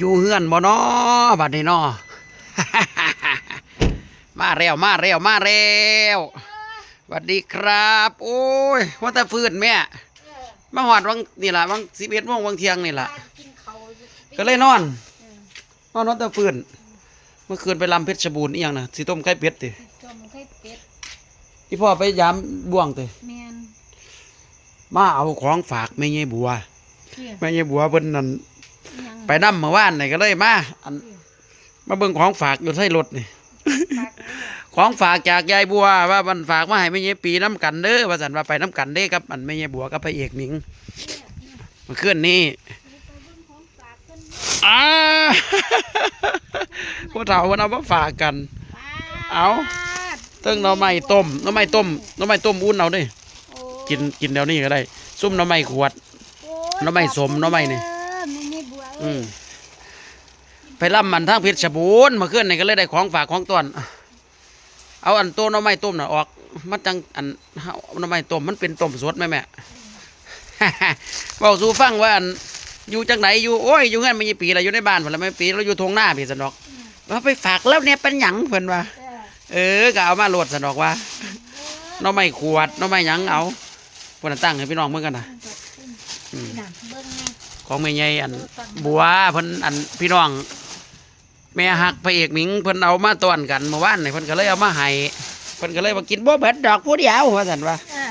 อยู่เฮือนบ่น้อบัดนี้น้อมาเร็วมาเร็วมาเร็วสวัสดีครับ โอ้ยว่าแต่ฟื้นแม่มาหอดวังนี่ล่ะวังสิบเอ็ดโมงวังเที่ยงนี่ล่ะกินเขาอยู่ก็เลยนอนนอนนอนแต่ฟื้นเมื่อคืนไปลำเพชรบูรณ์อีหยังนะสิต้มไข่เป็ดติจมไข่เป็ดพี่พ่อไปยามบ่วงติแมนมาเอาของฝากแม่ยายบัวเที่ยแม่ยายบัวเพิ่นนั่นยัง ไปนำเมื่อวานนี่ก็เลยมาอันมาเบิ่งของฝากอยู่ใส่รถนี่ปากเลยของฝากจากยายบัวว่ามันฝากมาให้แม่ยายปีน้ำกันเด้อว่าสันว่าไปน้ำกันเด้กับอันแม่ยายบัวกับพระเอกหนิงเมื่อคืนนี้ไปเบิ่งของฝากเพิ่นอ้าพวกเฒ่าวันเอามาฝากกัน เอาเติ้งหน่อไม้ต้มหน่อไม้ต้มหน่อไม้ต้มอุ่นเอาเด้กินกินเดี๋ยวนี้ก็ได้ ซุ่มหน่อไม้ขวดหน่อไม้สมหน่อไม้นี่เออแม่นี่บัว อืเอ้ยมไปรับมันทางเพชรบูรณ์เมื่อคืนนี่ก็เลยได้ของฝากของต้อนเอาอันตัวหน่อไม้ต้มน่ะออกมันจังอันเฮาหน่อไม้ต้มมันเป็นต้มสดไหมแม่เว้าสู่ฟังว่าอันอยู่จังไหนอยู่โอ้ยอยู่เงินไม่ยี่ปีแล้วอยู่ในบ้านเพิ่นละไม่ปีเราอยู่ทงหน้าพี่สนอกว่าไปฝากแล้วเนี่ยเป็นหยังเพิ่นว่าเออเออก็เอามาโหลดสนอกว่าหน่อไม้ขวดหน่อไม้หยังเอาเพิ่นนะตั้งให้พี่น้องเบิ่งกันนะ อืมน่ะเบิ่งไงของแม่ใหญ่อันบัวเพิ่นอันพี่น้อง แม่หักพระเอกหมิงเพิ่นเอามาต้อนกันเมื่อวานนี่เพิ่นก็เลยเอามาให้เพิ่นก็เลยมากินบ่เบิดดอกผู้เดียวว่าซั่นว่าเออ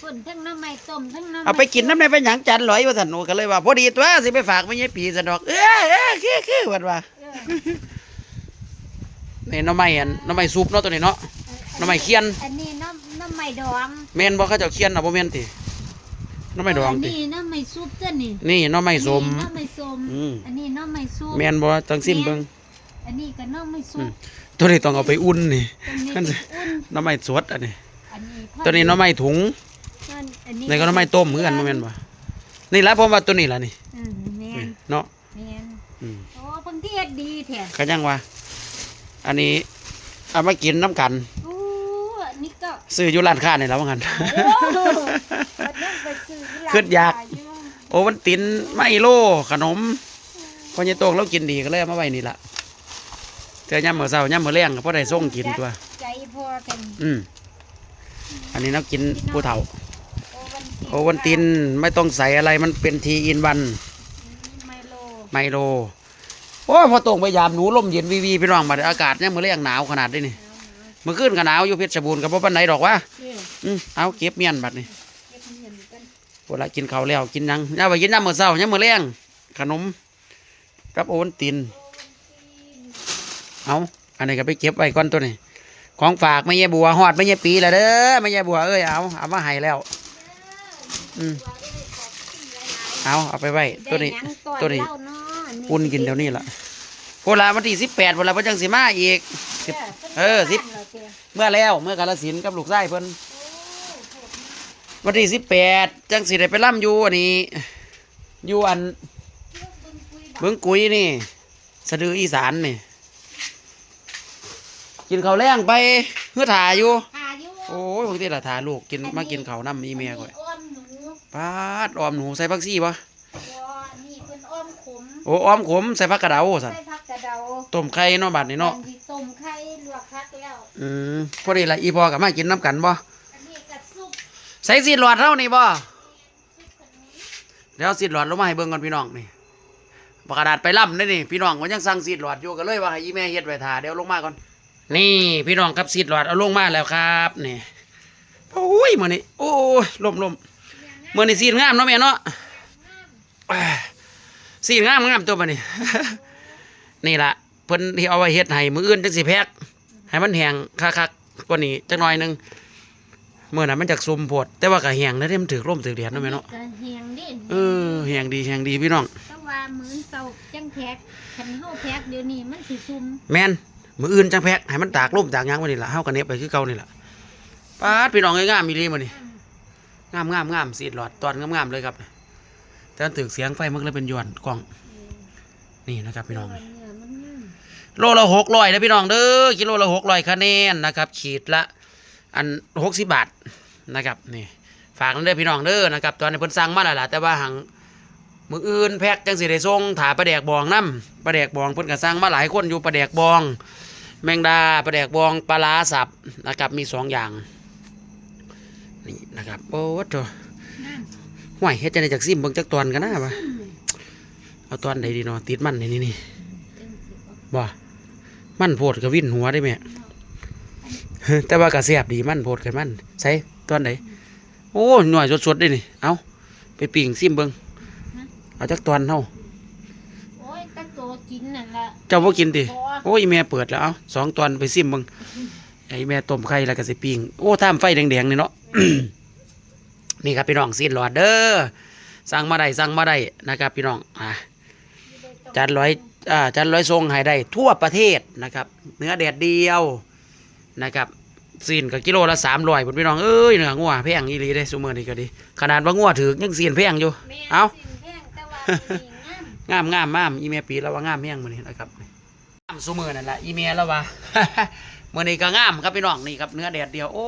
ฝุ่นทั้งหน้ำไม้ต้มทั้งหน้ำเอาไปกินน้ำในเป็นหยังจันลอยว่าซั่นโอ้ก็เลยว่าพอดีตัวสิไปฝากแม่ใหญ่ปีซั่นดอกเออเออคือคือเพิ่นว่าเออนี่หน้ำไม้อันหน้ำไม้ซุปเนาะตัวนี้เนาะหน่อไม้เคียนอันนี้น้ำน้ำไม้ดอง แม่นบ่เขาเจ้าเคียนเอาบ่แม่นติห น้ำไม้ดองนตินี้น้ำไม้ซุปเจ้านี่นี่หน้ำไม้สมน้ำไม้ส้มอืม อันนี้น้ำไม้ซุปแม่นบ่จังสิ้นเบิ่งอันนี้ก็น้ำไม้ซุอืปมตัวนี้ต้องเอาไปอุ่นนี่ตัวนี้ขั้นก็อุ่นหน้ำไม้สดอันนี้ อันนี้ตัวนี้หน้ำไม้ถุงอันนี้นี่ก็หน้ำไม้ต้มเหมือนกันบ่แม่นบ่นี่ละผมว่าตัวนี้ล่ะนี่อืมแมนเนาะแมนอืมโอ้บางทีเฮ็ดดีแท้ก็ยังว่า อันนี้เอามากินน้ำกันโอ้อันนี้ก็ ซื้ออยู่ร้านค้านี่แล้วว่างั้นโอ้บัดนั้นไปซื้อที่ร้นขึ้นอยากขอยู่โอ้มันตินไมโลขนมพอใหญ่โตงเรากินดีก็เลยเอามาไว้นี่ล่ะเทื่อย่ำมื้อเช้าย่ำมื้อแลงก็พอได้ส่งกินตัว ใจพอกันอืมอันนี้เรากินผู้เฒ่าโอวันตินโอวันตินไม่ต้องใส่อะไรมันเป็นทีอินวัน ไมโลไมโล โอ้ยพอตรงไปยามหนูลมเย็นวีวีพี่น้องมาอากาศเนี่ยมื้อแรงหนาวขนาดนี้นี่ เมื่อคืนก็หนาวอยู่เพชรบูรณ์กับพ่อปันไหนดอกวะเด้ออืมเอาเก็บเมียนบัดนี่เก็บเงินกันพอละกินข้าวแล้วกินหยังย่าไปกินน้ำมื้อเช้าย่ำมื้อแรงขนมกับโอวันติน เอาอันนี้ก็ไปเก็บไว้ก่อนตัวนี้ ของฝากไม่ใช่บัวหอดไม่ใช่ปีแล้วเด้อไม่ใช่บัวเอ้ยเอาเอามาให้แล้ว อืมเอาเอาไปไว้ตัวนี้ได้หยังก่อตัวนี้เล่าเนาะปุ่นกินเดี๋ยวนี้ล่ะพวกเราวันที่สิบแปดพวกเราเพิ่นจังสิมาอีกสิบเออสิบเมื่อแล้วเมื่อกาลสินธุ์กับลูกไส้เพิ่นวันที่สิบแปดจังสิได้ไปล่ำอยู่อันนี้อยู่อันเบิ้งกุยนี่ สะดืออีสานนี่ กินข้าวแรงไปเพื่อถ่าอยู่หาอยู่ โอ้ยบางทีละถ่าลูกกินมากินข้าวน้ำอีเมียก่อยนนี้อ้อมหนูปาดออมหนูใส่ผักซี่ปะบ่นี่เพิ่นอ้อมขมโอ้ออมขมใส่ผักกระเดาสันใส่ผักกระเดาต้มไข่เนาะบัดนี่เนาะ อืมพอดีละอีพอกับมากินน้ำกันบ่อันนี้ก็ซุปใส่สีหลอดเท่านี่บ่เดี๋ยวสีหลอดลงมาให้เบิ่งก่อนพี่น้องนี่ปากกระดาษไปล่ำได้นี่พี่น้องมันยังสั่งสีหลอดอยู่ก็เลยว่าให้อีแม่เฮ็ดไว้ท่าเดี๋ยวลงมาก่อน นี่พี่น้องครับสีหลอดเอาลงมาแล้วครับนี่โอ้ยมื้อนี้โอ้ยลมลมมื้อนี้สีงามเนาะแม่เนาะอ่าสีงามงามตัวบัดนี้ นี่ล่ะเพิ่นที่เอาไว้เฮ็ดให้มื้ออื่นจังสิแพ็ค ให้มันแห้งคักๆกว่านี้จักหน่อยหนึงเมื่อนั้นมันจากซุมโพดแต่ว่าก็แหงนะที่มันถือร่มถือแดดเนาะแม่เนาะก็เฮียงดิเออแหงดีแหงดีพี่น้องแต่ว่ามื้อเช้าจังแพ็กคันเฮาแพ็กเดี๋ยวนี้มันสิซุ่มแม่นมืออื่นจังแพ็กให้มันตากร่มตากหยางวันนี้ละเฮากันเน็บไปคือเก่านี่ล่ะปาดพี่น้องเอ้ยงามมีรีมื้อนี้งามงามงามสีดหลอดตอนงามงามเลยครับแต่มันถึกเสียงไฟมันก็เลยเป็นย้อนกล้อง นี่นะครับพี่น้องเนื้อมันนุ่ม โลละหกร้อยนะพี่น้องเด้อกิโลละหกร้อยคะแนนนะครับขีดละอันหกสิบบาทนะครับนี่ฝากนั่นเด้อพี่น้องเด้อนะครับตอนนี้เพิ่นสั่งมาแล้วล่ะแต่ว่าหังมืออื่นแพ็กจังสิได้ส่งถาปลาแดกบองน้ำปลาแดกบองเพิ่นก็สั่งมาหลายคนอยู่ปลาแดกบอง แมงดาปลาแดกบองปลาร้าสับนะครับมีสองอย่างนี่นะครับโอ้โหน้ห่วยเฮ็ดจังได๋จักซิมเบิ่งจักตอนกันนะวะเอาตอนใดดีเนาะติดมันนี่นี่นี่ำจังสิบ่บ่ มันโพดก็วิ่นหัวได้แม่แต่ว่าก็แซ่บดีมันโพดกันมันใส่ตอนไหนโอ้หน่อยสดๆได้นี่เอาไปปิ่งซิมเบิ่งเอาจักตอนเฮาโอ้ยตั้งโตกินนั่นล่ะเจ้าบ่กินติบ่โอ้ยแม่เปิดแล้วเอาสองตอนไปซิมเบิ่งไอ้แม่ต้มไข่แล้วก็สิปิ่งโอ้ท่ามไฟแดงๆนี่เนาะนี่ครับพี่น้องซีนหลอดเด้อสั่งมาได้สั่งมาได้นะครับพี่น้องอ่าจัดร้อยอ่า จัดร้อยทรงให้ได้ทั่วประเทศนะครับ เนื้อแดดเดียวนะครับซีนกับกิโลละสามร้อยพี่น้องเอ้ยเนื้องัวแพงอีหลีได้ซุมือนี่ก็ดี ขนาดว่างัวถือยังซีนแพงอยู่แม่เอ้าสิแพงแต่ว่ามันนี่งามงามงามมามอีเมียปีแล้วว่างามแพงมือนี้นะครับงามซุมือนั่นแหละอีเมียแล้วว่ามือนี้ก็งามครับพี่น้องนี่ครับเนื้อแดดเดียวโอ้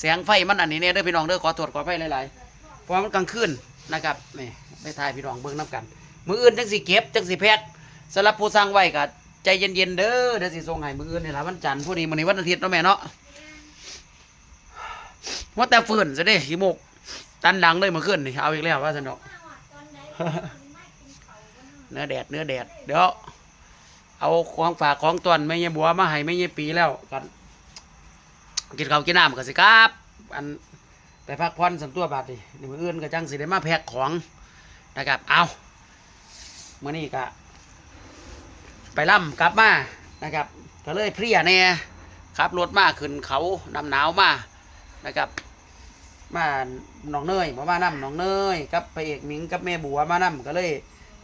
แสงไฟมันอันนี้เนี่ยเด้อพี่น้องเด้อขอตรวจขอไฟหลายๆเพราะว่ามันกลางคืนนะครับนี่ไปถ่ายพี่น้องเบิ่งน้ำกัน มืออื่นจังสิเก็บจังสิแพ็ค สำหรับผู้สร้างไว้ก็ใจเย็นๆเด้อเดี๋ยวสิส่งให้มืออื่นนี่ละวันจันทร์พอดีมื้อนี้วันอาทิตย์เนาะแม่เนาะว่าแต่ฝืนซะเด้ขี้โมกตันดังเลยเมื่อคืนนี่เอาอีกแล้วว่าสนอกเนื้อแดดเนื้อแดดเดี๋ยวเอาของฝากของตวนไม่ยบัวมาให้ไม่ยปีแล้วกันกินข้าวกินน้ำกันสิครับอันไปพักผ่อนสันตัวบาดดินี่มืออื่นก็จังสิได้มาแพ็คของนะครับเอาเมื่อนี้ก็ ไปล่ำกลับมานะครับก็เลยเพลียแน่ขับรถมาขึ้นเขานำหนาวมานะครับ มาหนองเนยมามานํหนองเนยกับพระเอกหมิงกับแม่บัวมานํก็เลย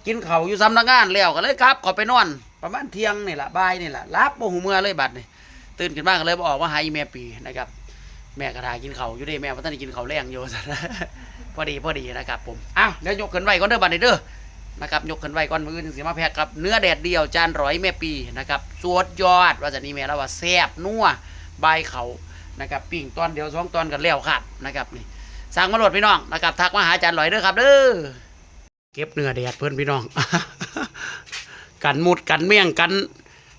กินเขาอยู่ซ้ำนักงานแล้วก็เลยครับขอไปนอน ประมาณเที่ยงนี่แหละบ่ายนี่แหละรับโมหูเมื่อเลยบัดนี่ตื่นขึ้นมาก็เลยบออกมาหาอีแม่ปีนะครับ แม่กระทากินเขาอยู่ด้แม่พัฒนได้กินเขาแรงอยู่สัตว์พอดีพอดีนะครับผมอ้าวเดี๋ยวยกขึ้นไว้ก่อนเด้อบัดนี้เด้อ นะครับยกขึ้นไว้ก่อนมือถึงสิมาแพ็กครับเนื้อแดดเดียวจานร้อยแม่ปีนะครับสวดยอดว่าจะนี่แม่แล้วว่าแซ่บนัวใบเขานะครับปิ้งตอนเดียวสองตอนกันแล้วครับนะครับนี่สั่งมาโหลดพี่น้องนะครับทักมาหาอาจารย์ลอยเด้อครับเด้อเก็บเนื้อแดดเพื่อนพี่น้องกันมุดกันเมี่ยงกัน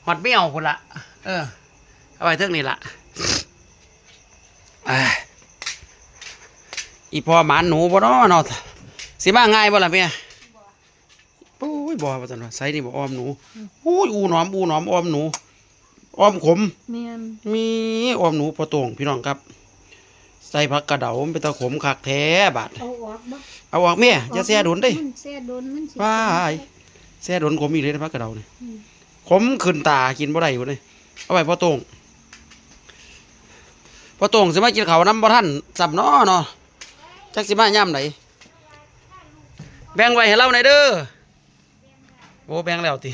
หอดเมี่ยวพุ่นละเออเอาไว้เท่งนี่ละอ่าอีพอหมานหนูบ่เนาะเนาะสิบมาง่ายบ่ล่ะเมีย โอ้ยบ่ว่าซั่นว่าใส่นี่บ่ออมหนูโอ้ยอูหนอมอูหนอมออมหนูออมขมแม่นมีออมหนูพอตรงพี่น้องครับ ใส่ผักกระเดามันเป็นตะขมคักแท้บาดเอาออกบ่เอาออกแม่อย่าแซ่โดนเด้มันแซ่โดนมันสิว้ายแซ่โดนขมอีกเลยนะพักกระเดาเนี่ยอืมขมขึ้นตากินบ่ได้อยู่เลยเอาไว้พ่อโตงพ่อโตงสิมากินข้าวน้ำบ่ท่านสับเนาะเนาะจักสิมาย่ำไหนแบ่งไว้ให้เราหน่อยเด้อ โอ้แบ่งแล้วติ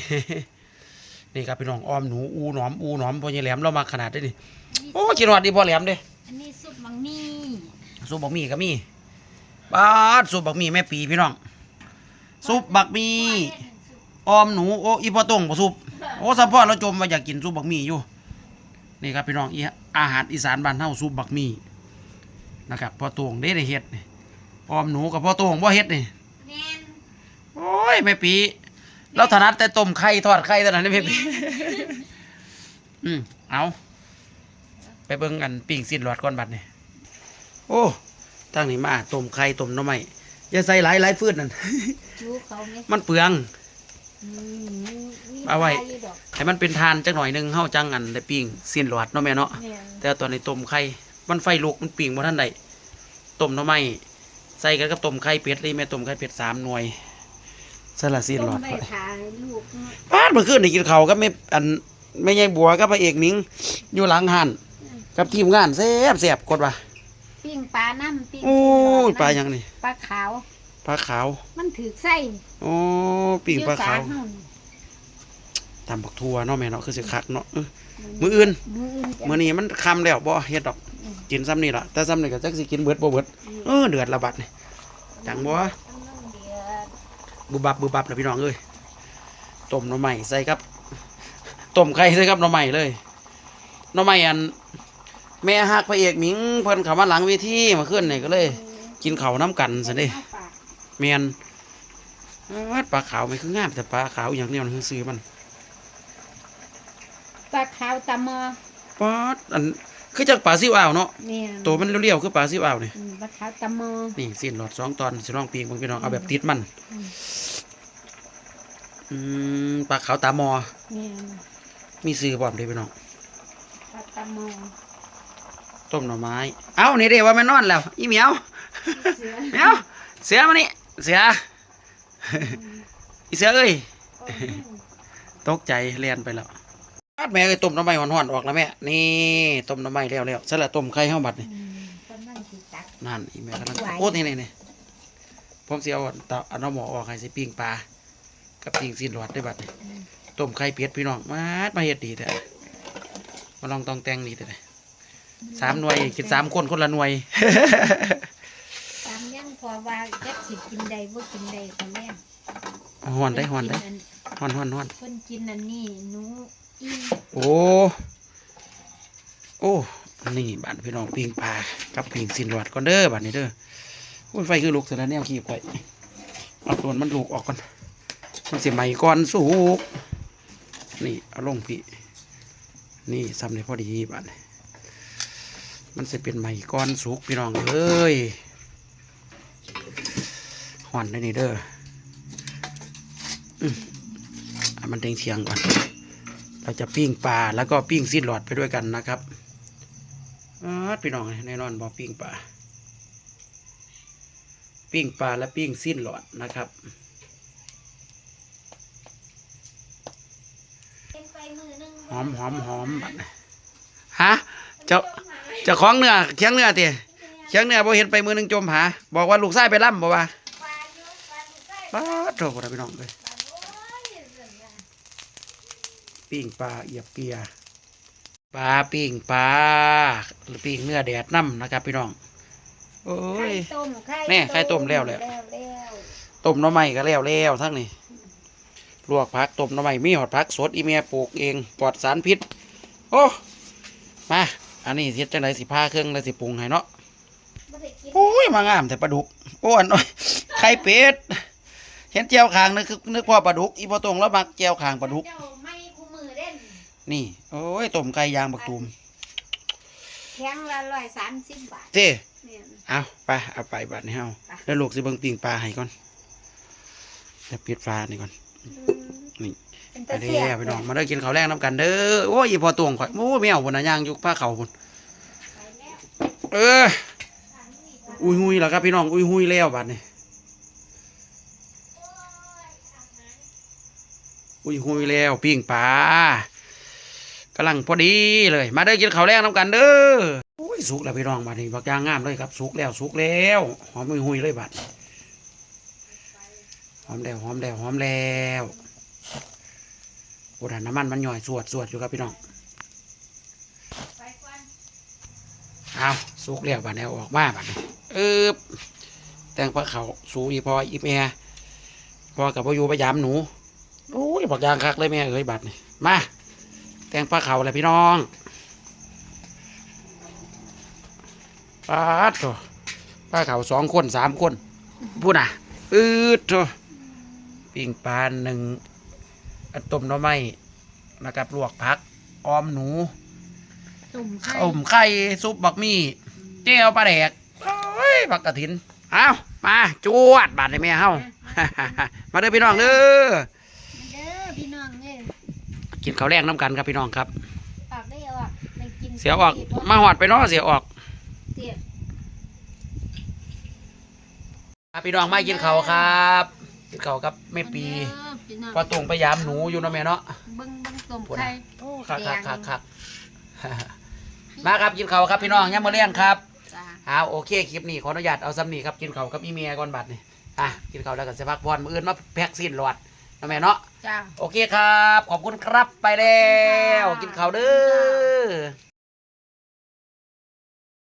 นี่ครับพี่น้องอ้อมหนูอูหนอมอูหนอมพอใหญ่แหลมเรามาขนาดได้ดิโอ้กินหอดดีพอแหลมเด้อันนี้ซุปมังนี่ซุปบักหมี่ก็มีบาดซุปบักหมี่แม่ปีพี่น้องซุปบักหมี่ออมหนูโอ้อีพ่อตงบ่ซุปโอ้สัมพ่อเราจมว่าอยากกินซุปบักหมี่อยู่นี่ครับพี่น้องอีอาหารอีสานบ้านเฮาซุปบักหมี่นะครับพ่อตงได้ได้เฮ็ดนี่ออมหนูกับพ่อตงบ่เฮ็ดนี่แม่นโอ้ยแม่ปี เราถนัดแต่ต้มไข่ทอดไข่เท่านั้นนี่แม่ปีอืมเอาไปเบิ่งกันปิ้งสิ้นหลอดก่อนบัดนี่โอ้ตั้งนี่มาต้มไข่ต้มหน่อไม้อย่าใส่หลายหลายฟืนนั่นรู้เขาไหมมันเปลืองอืมมีเอาไว้ปลยู่ดอกให้มันเป็นทานจักหน่อยหนึงเฮาจังอันได้ปิ้งสิ้นหลอดเนาะแม่เนาะแม่นแต่ตอนนี้ต้มไข่มันไฟลุกมันปิ่งบ่ทันใดต้มหน่อไม้ใส่กันกับต้มไข่เป็ดเลยแม่ต้มไข่เป็ดสามหน่วย สละสิ้นหลอดต้มไปทานลูกเนาะปาดเมื่อคืนได้กินข้าวกับแม่อันแม่ยายบัวกับพระเอกหมิงอยู่หลังหันกับทีมงานแซ่บแซ่บกดว่าปิ้งปลาน้ำปิ้งโอ้ยน้ำปลาหยังนี่ปลาขาวปลาขาว มันถือไส้โอ้ปิ่งปลาขาวเดี๋ยสรเฮตำบักทั่วเนาะแม่เนาะคือสิคักเนาะเออมื้ออื่นมืออื่นจะมื้อนี้มันค่ำแล้วบ่เฮ็ดดอกอืมกินซ้ำนี่ล่ะแต่ซ้ำนี่ก็จักสิกินเบิดบ่เบิดเออเดือดละบัดนี่จังบ่กำลังเดือด บุบบับบุบบับนะพี่น้องเอ้ยต้มหน่อไม้ใส่ครับต้มไข่ใส่ครับหน่อไม้เลยหน่อไม้อัน แม่ฮักพระเอกหมิงเพิ่นเข้ามาหลังเวทีมาขึ้นนี่ก็เลย กินข้าวน้ำกันซะเด้เอาปากแม่นวัดปลาขาวไม่คืองามแต่ปลาขาวอย่างเดียวนั่นคือซื้อมัน ปลาขาวตะมอปอดอัน คือจากปลาซิวอ่าวเนาะเนี่ยตัวมันเรียวๆคือปลาซิวอ่าวนี่อืมปลาขาวตะมอ นี่สิ้นหลอดสองตอนสิลองปีกเบิ่งพี่น้องเอาแบบติดมันอืม อืมปลาขาวตามอเนี่ยมีซื้อพร้อมเด้พี่น้อง ปลาตะมอต้มหน่อไม้ เอ้า นี่เด้ว่าแม่นนอนแล้ว อีเหมียวเสือเหมียวเสือมานี่ เสือ อีเสือเอ้ย โอ้ยตกใจเลียนไปแล้วปั ดแม่เอ้ยต้มหน้ำไม้หอนๆออกแล้วแม่ นี่ต้มหน้ำไม้แล้วแล้วสละต้มไข่เฮาบัดนี่อืมกำลังสิตัก นั่นอีแม่กำลังไหวโอ้นี่นี่นี่ผมสิเอาเตาเอาน้ำหมอออกให้สิปิ้งปลากับปิ้งสิ้นหลอดได้บัดนี่อืมต้มไข่เป็ดพี่น้องมาดมาเฮ็ดดีแต่มาลองตองแต่งดีแต่สามหน่วยกินสามคนคนละหน่วยตามยังพอว่าจักสิกินใดบ่กินใดก็แม่นหอนได้หอนได้เพิ่กิหอนหอนหอนเพิ่นกินอันนี้หนูอิ่ม โอ้ โอ้ นี่บ้านพี่น้องปิงปลากับปิงสินหลอดก่อนเด้อบ้านนี้เด้อโอ้ยไฟคือลูกเสร็จแล้วแนวขีบไว้เอาตัวมันลูกออกก่อนมันเสียไหม่ก่อนสุกนี่เอาลงพี่ นี่ซ้ำในพอดีบ้านมันจะเป็นไหม่ก้อนสุกพี่น้องเอ้ยหอนได้นี่เด้ออืมอะมันเต็งเชียงก่อน เราจะปิ้งปลาแล้วก็ปิ้งซีดหลอดไปด้วยกันนะครับอาดพี่น้องแน่นอนบอกปิ้งปลาปิ้งปลาและปิ้งซีดหลอดนะครับเป็นไปมือหนึงหอมหอมหอมบัดนี้ฮะเจ้าเจ้าของเนื้อเคียงเนื้อตีเคียงเนื้อบ่เห็นไปมือหนึงจมหา บอกว่าลูกไส้ไปล่ำบ่ว่าปลาอยู่ปลาอยู่ใกล้ป้าดโถคนพี่น้องเลย ปลาโอ้ยเรื่องอะ ปิ้งปลาเอียบเกียปลาปิ้งปลาหรือปิ้งเนื้อแดดน้ำนะครับพี่น้องโอ้ไข่ยต้มไข่แม่ไข่ต้มแล้วแล้วแล้วแล้ว ต้มหน้ำไม้ก็แล้วแล้วทั้งนี้ลวกผักต้มหน้ำไม้มีหอดผักสดอีเมียปลูกเองปลอดสารพิษ โอ้มาอันนี้เฮ็ดจังไดสิพาเครื่องแล้วสิปรุงให้เนาะบ่ได้กินโอ้ยมางามแต่ปลาดุกโอ้อันน้อยไข่เป็ดเห็นเจียวคางนึกคือนึกว่าปลาดุกอีพอตรงแล้วมักเจียวคางปลาดุก เจ้าไม่คู่มือเด่ นนี่ โอ้ยต้มไก่ยางบักตูมแข็งละร้อยสามสิบบาทเจ้เนี่ยเอาไปเอาไปบัดนี้เฮาไปแล้วลูกสิเบิ่งปิ้งปลาให้ก่อนจะปิดฟ้านี่ก่อน นี่เป็นไปตาเด้เสียอพี่น้องมาได้อกินข้าวแรงน้ำกันเด้อโอ้ยอีพอตวงข่อยโอ้ยแมวพุ่นน่ะย่างอยู่ผ้าเขาพุ่นเอออุ้ยหุยแล้วครับพี่น้องอุ้ยหุยแล้วบัดนี้อุ้ยหุยแล้วปิ้งปลา กำลังพอดีเลย มาเด้อกินข้าวแรงน้ำกันเด้อโอ้ยสุกแล้วพี่น้องบัดนี้บักย่างงามเลยครับสุกแล้วสุกแล้วหอมหุยหุยเลยบัดหอมแล้วหอมแล้วหอมแล้วโอ้ด่านน้ำมันมันหย่อยสวดสวดอยู่ครับพี่น้องเอาสุกแล้วบัดนี้เออกมาบัดนี้เออแตงปลาเขาสูอีพออีแม่พอกับพ่อยูพยายามหนูโอ้ยบอกยางคักเลยแม่เอ้ยบัดนี่มา แต่งปลาเขาเลยพี่น้องปลาดโถปลาเขาสองคนสามคนพูดน่ะอืดโถปิ้งปลาหนึ่งอันต้มหน่อไม้นะครับลวกผักออมหนูตุ่มไข่ต้มไข่ซุปบักมี่เจียวปลาแดกโอ้ยบักกระถิน เอามาจวดบาดในแม่เฮา มาเด้อพี่น้องเด้อ เด้อพี่น้องเอ้ย กินข้าวแรงน้ำกันครับพี่น้องครับออกได้ออกได้กินเสียออก มาหอดไปเนาะเสียออกเสียมาพี่น้องมากินข้าวครับกินข้าวกับแม่ปีเด้อพี่น้องพอตรงไปยามหนูอยู่เนาะแม่เนาะเบิ่งเบิ่งต้มพูดไข่นะโอ้คักคักคักคักมาครับกินข้าวครับพี่น้องย่ามมาเลี้ยงครับจ้าเอาโอเคคลิปนี้ขออนุญาตเอาซ้ำนี่ครับกินข้าวกับอีเมียก่อนบัดนี่อะกินข้าวแล้วก็จะพักผ่อนมืออื่นมาแพ็กสิ้นหลอดเนาะแม่เนาะจ้า โอเคครับ ขอบคุณครับไปแล้วกินข้าวเด้อ